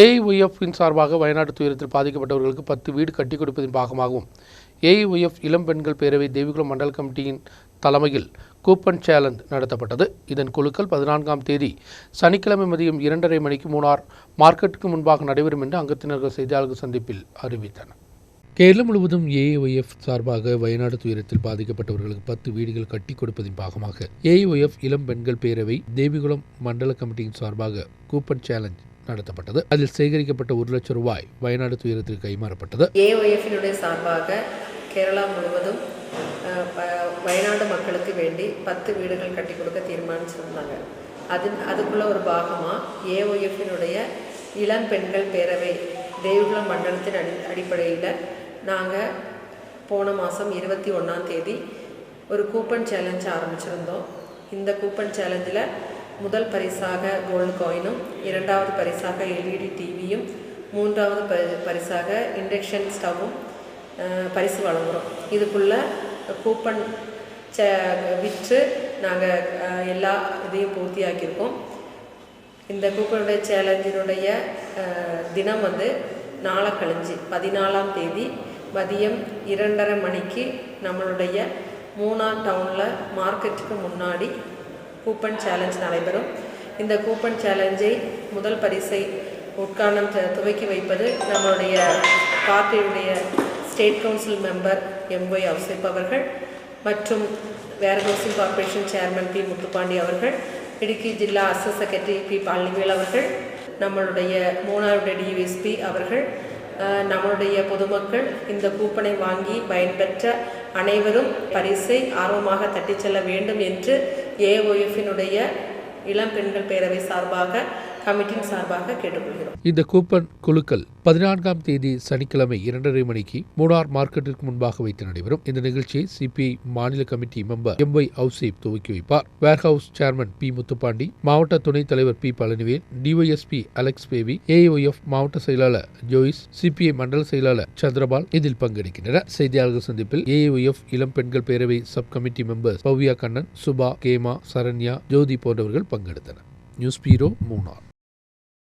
ஏஐஒய்எஃப்பின் சார்பாக வயநாடு துயரத்தில் பாதிக்கப்பட்டவர்களுக்கு பத்து வீடு கட்டிக் கொடுப்பதின் பாகமாகவும் ஏஐஒய்எஃப் இளம் பெண்கள் பேரவை தேவிகுளம் மண்டல கமிட்டியின் தலைமையில் கூப்பன் சேலஞ்ச் நடத்தப்பட்டது. இதன் குழுக்கள் பதினான்காம் தேதி சனிக்கிழமை மதியம் இரண்டரை மணிக்கு மூணார் மார்க்கெட்டுக்கு முன்பாக நடைபெறும் என்று அங்கத்தினர்கள் செய்தியாளர்கள் சந்திப்பில் அறிவித்தனர். கேரளம் முழுவதும் ஏஐஒய்எஃப் சார்பாக வயநாடு துயரத்தில் பாதிக்கப்பட்டவர்களுக்கு பத்து வீடுகள் கட்டிக் கொடுப்பதின் பாகமாக ஏஐஒய்எஃப் இளம் பெண்கள் பேரவை தேவிகுளம் மண்டல கமிட்டியின் சார்பாக கூப்பன் சேலஞ்ச் நடத்தப்பட்டது. அதில் சேகரிக்கப்பட்ட ஒரு லட்சம் ரூபாய் வயநாடு துயரத்தில் கைமாறப்பட்டது. ஏஒஎஃபினுடைய சார்பாக கேரளா முழுவதும் ப- வயநாடு மக்களுக்கு வேண்டி பத்து வீடுகள் கட்டி கொடுக்க தீர்மானிச்சிருந்தாங்க அது அதுக்குள்ள ஒரு பாகமாக ஏஒஎஃபினுடைய இளம் பெண்கள் பேரவை தேவிகுளம் மண்டலத்தின் அடி அடிப்படையில் நாங்கள் போன மாதம் இருபத்தி ஒன்றாம் தேதி ஒரு கூப்பன் சேலஞ்ச் ஆரம்பிச்சிருந்தோம். இந்த கூப்பன் சேலஞ்சில் முதல் பரிசாக கோல்டு காயினும் இரண்டாவது பரிசாக எல்இடி டிவியும் மூன்றாவது பரி பரிசாக இண்டக்ஷன் ஸ்டவ்வும் பரிசு வழங்குகிறோம் இதுக்குள்ளே கூப்பன் சே விற்று நாங்கள் எல்லா இதையும் பூர்த்தியாக்கியிருக்கோம். இந்த கூப்பனுடைய சேலஞ்சினுடைய தினம் வந்து நாளை கழிஞ்சு பதினாலாம் தேதி மதியம் இரண்டரை மணிக்கு நம்மளுடைய மூணாம் டவுனில் மார்க்கெட்டுக்கு முன்னாடி கூப்பன் சேலஞ்ச் நடைபெறும். இந்த கூப்பன் சேலஞ்சை முதல் பரிசை உட்காரணம் துவக்கி வைப்பது நம்மளுடைய பார்ட்டியுடைய state council member M Y Ouseph அவர்கள் மற்றும் warehousing corporation chairman P Muthupandi அவர்கள் இடுக்கி ஜில்லா அசஸ் செக்ரட்டரி பி பழனிவேல் அவர்கள் நம்மளுடைய மூணாவது டிஎஸ்பி அவர்கள் நம்மளுடைய பொதுமக்கள் இந்த கூப்பனை வாங்கி பயன்பெற்ற அனைவரும் பரிசை ஆர்வமாக தட்டிச் செல்ல வேண்டும் என்று ஏஓஎஃபினுடைய இளம் பெண்கள் பேரவை சார்பாக கமிட்டியின் சார்பாக கேட்டுக்கொள்கிறோம். இந்த கூப்பன் குழுக்கள் பதினான்காம் தேதி சனிக்கிழமை இரண்டரை மணிக்கு மூணார் மார்க்கெட்டிற்கு முன்பாக வைத்து நடைபெறும். இந்த நிகழ்ச்சியை சிபிஐ மாநில committee member M Y Ouseph துவக்கி வைப்பார். வேர்ஹவுஸ் சேர்மன் பி முத்துப்பாண்டி மாவட்ட துணைத் தலைவர் P Palanivel DYSP Alex Baby AYF மாவட்ட செயலாளர் ஜோயிஸ் சிபிஐ மண்டல செயலாளர் சந்திரபால் இதில் பங்கெடுக்கின்றனர். செய்தியாளர்கள் சந்திப்பில் ஏஐஒஎஃப் இளம் பெண்கள் பேரவை sub committee member Bhavya Kannan Subha கேமா சரண்யா ஜோதி போன்றவர்கள் பங்கெடுத்தனர். நியூஸ் பீரோ மூணார்.